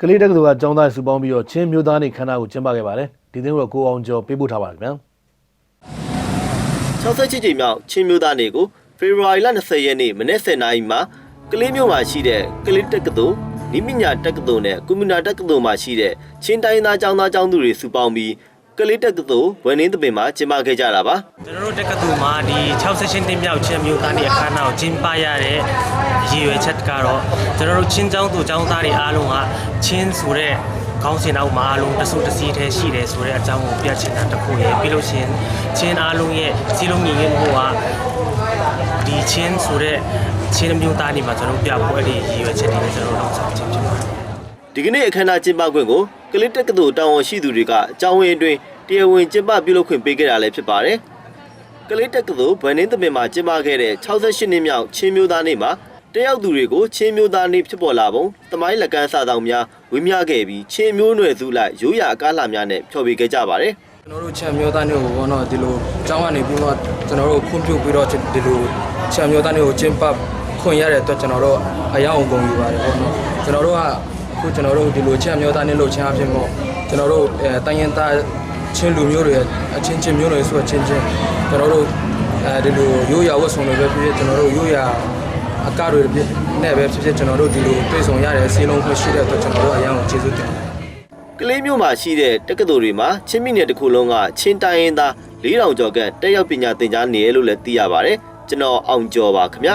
ကလေးတက္ကသိုလ်ကကျောင်းသားစုပေါင်းပြီးတော့ချင်းမျိုးသားနေခန္ဓာကိုကျင်းပခဲ့ပါတယ်ဒီသတင်းကိုကိုအောင်ကျော်ပေးပို့ထားပါတယ်ခင်ဗျာ68ကြိမ်မြောက်ချင်းမျိုးသားနေကိုဖေဖော်ဝါရီလ20ရက်နေ့မနေ့10နာရီမှာကလေးမြို့မှာရှိတဲ့ကလေးတက္ကသိုလ်နိမိညာတက္ကသိုလ်နဲ့ကွန်မြူနာတက္ကသိုလ်မှာရှိတဲ့ချင်းတိုင်းသားကျောင်းသားကျောင်းသူတွေစုပေါင်းပြီး ကလေးတက္ကသိုလ်ဝန်ရင်းတပင်မှာကျင်းပခဲ့ကြတာပါကျွန်တော်တို့တက္ကသိုလ်မှာဒီ68နှစ်မြောက်ချင်းမျိုးသားနေအခမ်းအနားကိုကျင်းပရတဲ့ရည်ရွယ်ချက်ကတော့ကျွန်တော်တို့ချင်းကျောင်းသူကျောင်းသားတွေအားလုံးကချင်းဆိုတဲ့ကောင်းစင်အောင်မှာအားလုံးတဆုတစည်းတည်းရှိတယ်ဆိုတဲ့အကြောင်းကိုပြချင်တာတစ်ခုရယ်ပြီးလို့ရှရင်ချင်းအားလုံးရဲ့စီလုံးညီညွတ်မှုကဒီချင်းဆိုတဲ့ချင်းမျိုးသားနေမှာကျွန်တော်တို့ပြပွဲတွေရည်ရွယ်ချက်တွေနဲ့ကျွန်တော်တို့လုပ်ဆောင်ခြင်းဖြစ်ပါတယ် ဒီကနေ့အခမ်းအနားကျင်းပခွင့်ကိုကလေးတက္ကသိုလ်တာဝန်ရှိသူတွေကအကြောင်းရင်းအတွင်းတရားဝင်ကျင်းပပြုလုပ်ခွင့်ပေးခဲ့တာလည်းဖြစ်ပါတယ်ကလေးတက္ကသိုလ်ဝန်ရင်းတပင်မှာကျင်းပခဲ့တဲ့68နှစ်မြောက်ချင်းမျိုးသားနေ့မှာတက်ရောက်သူတွေကိုချင်းမျိုးသားနေ့ဖြစ်ပေါ်လာပုံတမိုင်းလက်ကမ်းစာဆောင်များဝေမျှခဲ့ပြီးချင်းမျိုးနွယ်စုလိုက်ရိုးရာအကားလှများနဲ့ဖျော်ဖြေခဲ့ကြပါတယ်ကျွန်တော်တို့ချန်မျိုးသားမျိုးကိုဘောနော်ဒီလိုအကြောင်းကနေပြီးတော့ကျွန်တော်တို့ခွင့်ပြုပြီးတော့ဒီလိုချန်မျိုးသားမျိုးကိုကျင်းပခွင့်ရတဲ့အတွက်ကျွန်တော်တို့အရောက်အောင်ဂုဏ်ယူပါတယ်ဘောနော်ကျွန်တော်တို့က အခုကျွန်တော်တို့ဒီလိုချန်မျိုးသားမျိုးလှုပ်ချင်အဖြစ်ပေါ့ကျွန်တော်တို့အဲတိုင်းရင်သားချင်းလူမျိုးတွေအချင်းချင်းမျိုးတွေဆိုတော့ချင်းချင်းကျွန်တော်တို့အဲဒီလိုရိုးရာဝတ်ဆောင်တွေပဲဖြစ်ဖြစ်ကျွန်တော်တို့ရိုးရာအကားတွေဖြစ်နဲ့ပဲဖြစ်ဖြစ်ကျွန်တော်တို့ဒီလိုတွေ့ဆုံရတဲ့စီလုံးခွင့်ရှိတဲ့အတွက်ကျွန်တော်တို့အရောက်ကျေးဇူးတင်ပါတယ်ကလေးမျိုးမှာရှိတဲ့တက္ကသိုလ်တွေမှာချင်းမိနယ်တစ်ခုလုံးကချင်းတိုင်းရင်းသား4000ကျော်ကတက်ရောက်ပညာသင်ကြားနေရလို့လည်းသိရပါတယ်ကျွန်တော်အောင်ကျော်ပါခင်ဗျာ